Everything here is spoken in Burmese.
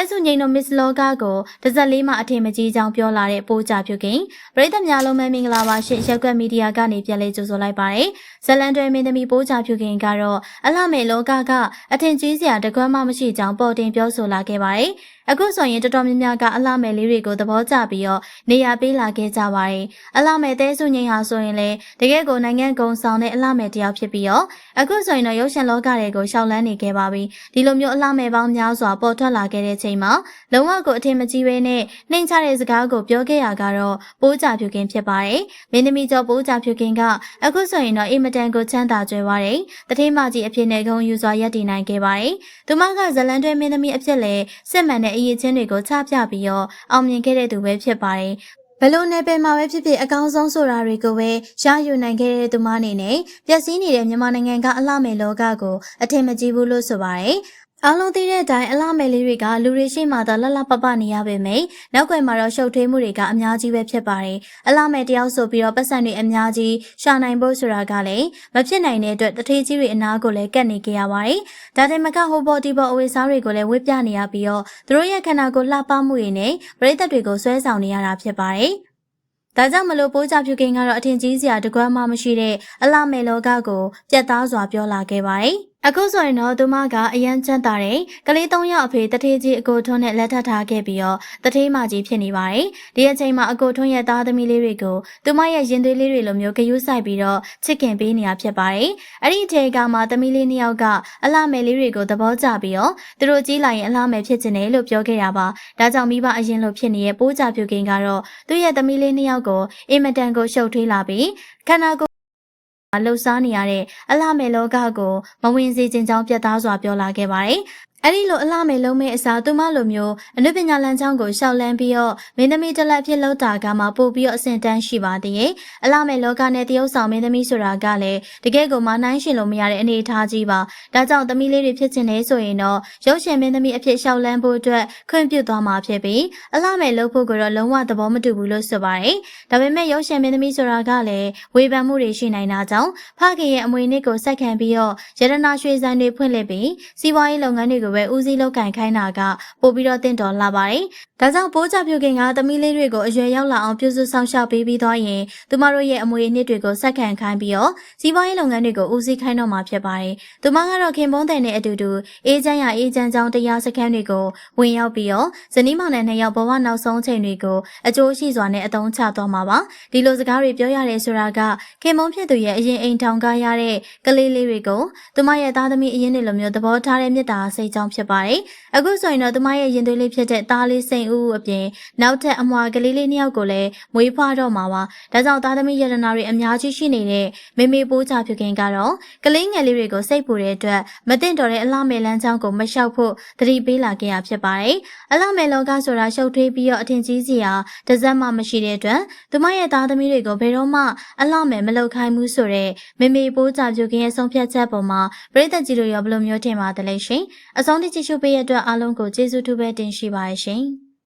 တဲဆုငိန်တို့မစ္စလောကကိုတစ်ဆက်လေးမှအထင်မကြီးကြောင်းပြောလာတဲ့ပိုးကြပြုခင်ပရိသတ်များလုံးမမင်္ဂလာပါရှင်ရက်ကွက်မီဒီယာကနေပြန်လည်ကြိုဆိုလိုက်ပါတယ်ဇလန်တွဲမင်းသမီးပိုးကြပြုခင်ကတော့အလှမဲ့လောကကအထင်ကြီးစရာတကွမ်းမှမရှိကြောင်းပေါ်တင်ပြောဆိုလာခဲ့ပါတယ်အခုဆိုရင်တော်တော်များများကအလှမဲ့လေးတွေကိုသဘောကျပြီးတော့နေရာပေးလာခဲ့ကြပါတယ်အလှမဲ့တဲဆုငိန်ဟာဆိုရင်လေတကယ်ကိုနိုင်ငံကုံဆောင်တဲ့အလှမဲ့တယောက်ဖြစ်ပြီးတော့အခုဆိုရင်တော့ရုပ်ရှင်လောကတွေကိုရှောက်လန်းနေခဲ့ပါပြီဒီလိုမျိုးအလှမဲ့ပေါင်းများစွာပေါ်ထွက်လာခဲ့တဲ့ချိန်မှာလုံးဝကိုအထင်မကြီးပဲနဲ့နှိမ်ချတဲ့စကားကိုပြောခဲ့ရကတော့ပိုးကြဖြူကင်းဖြစ်ပါတယ်မင်းသမီးကျော်ပိုးကြဖြူကင်းကအခုဆိုရင်တော့အင်မတန်ကိုချမ်းသာကြွယ်ဝတယ်တထိမကြီးအဖြစ်နဲ့ဂုံယူစွာရပ်တည်နိုင်ခဲ့ပါတယ်သူမကဇလန်တွဲမင်းသမီးအဖြစ်လဲစစ်မှန်တဲ့အရေးချင်းတွေကိုချပြပြီးတော့အောင်မြင်ခဲ့တဲ့သူပဲဖြစ်ပါတယ်ဘလို့နယ်ပယ်မှာပဲဖြစ်ဖြစ်အကောင်းဆုံးဆိုတာတွေကိုပဲရယူနိုင်ခဲ့တဲ့သူမအနေနဲ့ပျက်စီးနေတဲ့မြန်မာနိုင်ငံကအလှမယ်လောကကိုအထင်မကြီးဘူးလို့ဆိုပါတယ် အားလုံးသိတဲ့အတိုင်းအလှမယ်လေးတွေကလူတွေရှိမှသာလှလှပပနေရပေမယ့်နောက်ွယ်မှာတော့ရှုပ်ထွေးမှုတွေကအများကြီးပဲဖြစ်ပါတယ်။အလှမယ်တယောက်ဆိုပြီးတော့ပတ်စံတွေအများကြီးရှာနိုင်ဖို့ဆိုတာကလည်းမဖြစ်နိုင်တဲ့အတွက်တထေးကြီးတွေအနာကိုလည်းကတ်နေကြရပါတယ်။ဒါတင်မကဟိုဘော်ဒီဘော်အဝေးစားတွေကိုလည်းဝစ်ပြနေရပြီးတော့သူတို့ရဲ့ခန္ဓာကိုယ်လှပမှုတွေနဲ့ပရိသတ်တွေကိုဆွဲဆောင်နေရတာဖြစ်ပါတယ်။ဒါကြောင့်မလို့ပိုးကြဖြူကင်းကတော့အထင်ကြီးစရာတကွမ်းမှမရှိတဲ့အလှမယ်လောကကိုပြတ်သားစွာပြောလာခဲ့ပါတယ်။ အခုဆိုရင်တော့သူမကအရန်ချမ်းသာတဲ့ကလေး၃ယောက်အဖေတထေးကြီးအကိုထွန်းနဲ့လက်ထပ်ထားခဲ့ပြီးတော့တထေးမကြီးဖြစ်နေပါတယ်။ဒီအချိန်မှာအကိုထွန်းရဲ့သားသမီးလေးတွေကိုသူမရဲ့ရင်သွေးလေးတွေလိုမျိုးဂယုစိုက်ပြီးတော့ချစ်ခင်ပေးနေတာဖြစ်ပါတယ်။အဲ့ဒီအချိန်ကမှသမီးလေးနှစ်ယောက်ကအလှမယ်လေးတွေကိုသဘောကျပြီးတော့သူတို့ကြီးလာရင်အလှမယ်ဖြစ်ချင်တယ်လို့ပြောခဲ့တာပါ။ဒါကြောင့်မိဘအရင်လိုဖြစ်နေတဲ့ပိုးကြပြူကင်းကတော့သူ့ရဲ့သမီးလေးနှစ်ယောက်ကိုအင်မတန်ကိုရှုပ်ထွေးလာပြီးခန္ဓာကိုယ် လှုပ်ရှားနေရတဲ့အလှမယ်လောကကိုမဝင်စေခြင်းကြောင့်ပြတ်သားစွာပြောလာခဲ့ပါတယ်။ အဲ့ဒီလိုအလှမယ်လုံးမဲ့အစားသူမလိုမျိုးအနုပညာလမ်းကြောင်းကိုရှောက်လန်းပြီးတော့မင်းသမီးတစ်လက်ဖြစ်လောက်တာကမှပို့ပြီးတော့အဆင့်တန်းရှိပါသေးရဲ့အလှမယ်လောကနဲ့တရုပ်ဆောင်မင်းသမီးဆိုတာကလည်းတကယ်ကိုမနိုင်ရှင်လို့မရတဲ့အနေအထားကြီးပါဒါကြောင့်သမီးလေးတွေဖြစ်ချင်နေဆိုရင်တော့ရုပ်ရှင်မင်းသမီးအဖြစ်ရှောက်လန်းဖို့အတွက်ခွင့်ပြုသွားမှာဖြစ်ပြီးအလှမယ်လုပ်ဖို့ကတော့လုံးဝသဘောမတူဘူးလို့ဆိုပါတယ်ဒါပေမဲ့ရုပ်ရှင်မင်းသမီးဆိုတာကလည်းဝေဖန်မှုတွေရှိနိုင်တာကြောင့်ဖခင်ရဲ့အမွေနစ်ကိုစက်ခံပြီးတော့ရတနာရွှေစံတွေဖွင့်လှစ်ပြီးစီးပွားရေးလုပ်ငန်းတွေကိုပဲဦးစီးလုပ်ကင်ခိုင်းတာကပို့ပြီးတော့တင့်တော်လာပါတယ်။ဒါကြောင့်ပိုးကြပြုခင်ကသမီးလေးတွေကိုအရွယ်ရောက်လာအောင်ပြုစုဆောင်ရှောက်ပေးပြီးသွားရင်သူမတို့ရဲ့အမွေအနှစ်တွေကိုစက်ခံခိုင်းပြီးတော့စီးပွားရေးလုပ်ငန်းတွေကိုဦးစီးခိုင်းတော့မှာဖြစ်ပါတယ်။သူမကတော့ခင်ပွန်းတဲ့နဲ့အတူတူအေးချမ်းရအေးချမ်းကြောင်းတရားစခန်းတွေကိုဝင်ရောက်ပြီးတော့ဇနီးမောင်နှံနှစ်ယောက်ဘဝနောက်ဆုံးချိန်တွေကိုအကျိုးရှိစွာနဲ့အသုံးချသွားမှာပါ။ဒီလိုစကားတွေပြောရတယ်ဆိုတာကခင်ပွန်းဖြစ်သူရဲ့အရင်အိမ်ထောင်ကားရတဲ့ကလေးလေးတွေကိုသူမရဲ့သားသမီးအရင်တွေလိုမျိုးသဘောထားတဲ့မေတ္တာစိတ်ကြောင့်ဖြစ်ပါတယ်။အခုဆိုရင်တော့သူမရဲ့ရင်သွေးလေးဖြစ်တဲ့သားလေးစိန်ဦးအပြင်နောက်ထပ်အမွာကလေးလေးနှစ်ယောက်ကိုလည်းမွေးဖွားတော့မှာပါ။ဒါကြောင့်သားသမီးရတနာတွေအများကြီးရှိနေတဲ့မေမေပိုးချဖြစ်ခင်ကတော့ကလေးငယ်လေးတွေကိုစိတ်ပူတဲ့အတွက်မတင်တော်တဲ့အလှမယ်လမ်းကြောင်းကိုမလျှောက်ဖို့သတိပေးလာခဲ့ရဖြစ်ပါတယ်။အလှမယ်လောကဆိုတာရှုပ်ထွေးပြီးတော့အထင်ကြီးစရာတစ်စက်မှမရှိတဲ့အတွက်သူမရဲ့သားသမီးတွေကိုဘယ်တော့မှအလှမယ်မလုပ်ခိုင်းဘူးဆိုတဲ့မေမေပိုးချဖြစ်ခင်ရဲ့ဆုံးဖြတ်ချက်ပေါ်မှာပြည်သက်ကြီးတို့ရောဘယ်လိုမျိုးထင်ပါသလဲရှင်။အဆုံးထိကြည့်ရှုပေးရတဲ့အတွက်အားလုံးကိုကျေးဇူးတူပဲတင်ရှိပါရှင်။